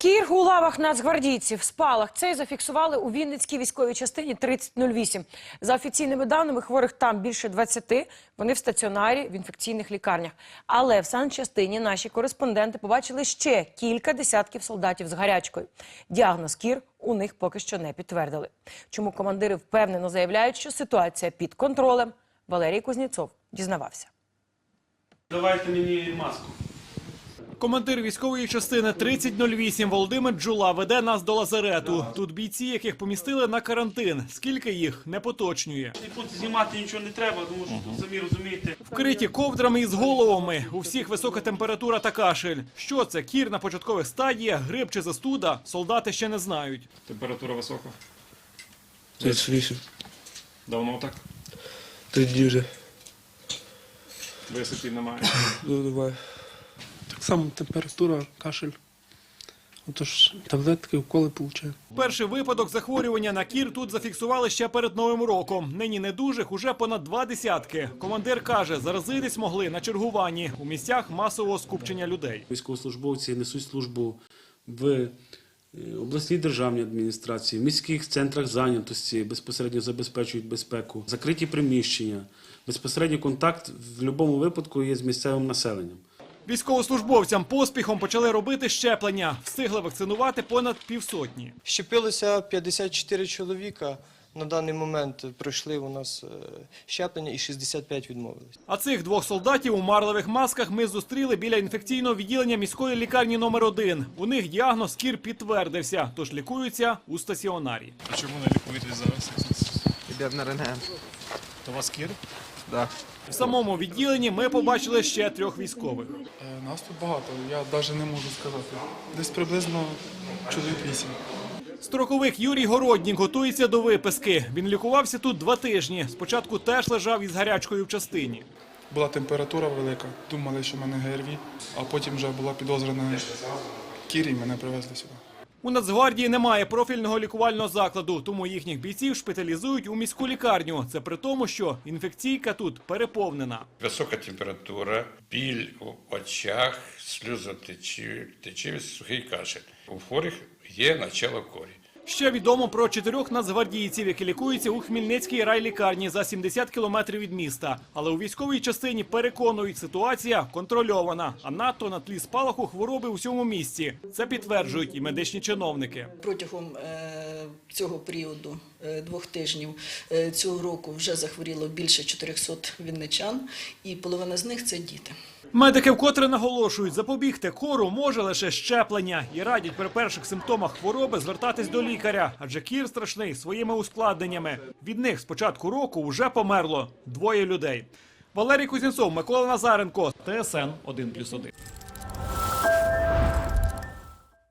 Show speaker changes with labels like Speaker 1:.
Speaker 1: Кір у лавах нацгвардійців спалах. Цей зафіксували у Вінницькій військовій частині 3008. За офіційними даними, хворих там більше 20. Вони в стаціонарі в інфекційних лікарнях. Але в санчастині наші кореспонденти побачили ще кілька десятків солдатів з гарячкою. Діагноз кір у них поки що не підтвердили. Чому командири впевнено заявляють, що ситуація під контролем? Валерій Кузнєцов дізнавався.
Speaker 2: Давайте мені маску.
Speaker 3: Командир військової частини 3008 Володимир Джула веде нас до лазарету. Тут бійці, яких помістили на карантин. Скільки їх не поточнює.
Speaker 2: Тут знімати нічого не треба, тому що тут самі розумієте.
Speaker 3: Вкриті ковдрами із головами. У всіх висока температура та кашель. Що це? Кір на початкових стадіях, грип чи застуда? Солдати ще не знають.
Speaker 4: Температура висока.
Speaker 5: 38.
Speaker 4: Давно так.
Speaker 5: Три дні вже.
Speaker 4: Висипів немає.
Speaker 5: Ну, немає. Так само температура, кашель. Отож, таблетки, уколи получаю.
Speaker 3: Перший випадок захворювання на кір тут зафіксували ще перед новим роком. Нині недужих уже понад два десятки. Командир каже, заразитись могли на чергуванні у місцях масового скупчення людей.
Speaker 6: Військовослужбовці несуть службу в е, обласній державній адміністрації, в міських центрах зайнятості, безпосередньо забезпечують безпеку, закриті приміщення. Безпосередньо контакт в будь-якому випадку є з місцевим населенням.
Speaker 3: Військовослужбовцям поспіхом почали робити щеплення. Встигли вакцинувати понад півсотні.
Speaker 7: Щепилося 54 чоловіка. На даний момент пройшли у нас е, щеплення і 65 відмовились.
Speaker 3: А цих двох солдатів у марлевих масках ми зустріли біля інфекційного відділення міської лікарні номер 1 У них діагноз кір підтвердився, тож лікуються у стаціонарі.
Speaker 4: А чому не лікуєтесь зараз?
Speaker 8: Йдемо на рентген.
Speaker 4: То у вас кір?
Speaker 8: Да.
Speaker 3: В самому відділенні ми побачили ще трьох військових.
Speaker 9: Е, Нас тут багато, я навіть не можу сказати. Десь приблизно чоловік вісім.
Speaker 3: Строковик Юрій Городнік готується до виписки. Він лікувався тут два тижні. Спочатку теж лежав із гарячкою в частині.
Speaker 9: Була температура велика, думали, що в мене ГРВІ, а потім вже була підозра на кірі, і мене привезли сюди.
Speaker 3: У Нацгвардії немає профільного лікувального закладу, тому їхніх бійців шпиталізують у міську лікарню. Це при тому, що інфекційка тут переповнена.
Speaker 10: Висока температура, біль в очах, сльозотечивість, сухий кашель. У хворих є начало корі.
Speaker 3: Ще відомо про чотирьох нацгвардійців, які лікуються у Хмельницькій райлікарні за 70 кілометрів від міста. Але у військовій частині переконують, ситуація контрольована, а надто на тлі спалаху хвороби у всьому місті. Це підтверджують і медичні чиновники.
Speaker 11: Протягом е, цього періоду е, двох тижнів е, цього року вже захворіло більше 400 вінничан, і половина з них це діти.
Speaker 3: Медики вкотре наголошують, запобігти кору може лише щеплення і радять при перших симптомах хвороби звертатись до лікаря, адже кір страшний своїми ускладненнями. Від них з початку року вже померло двоє людей. Валерій Кузнєцов, Микола Назаренко, ТСН 1+,1.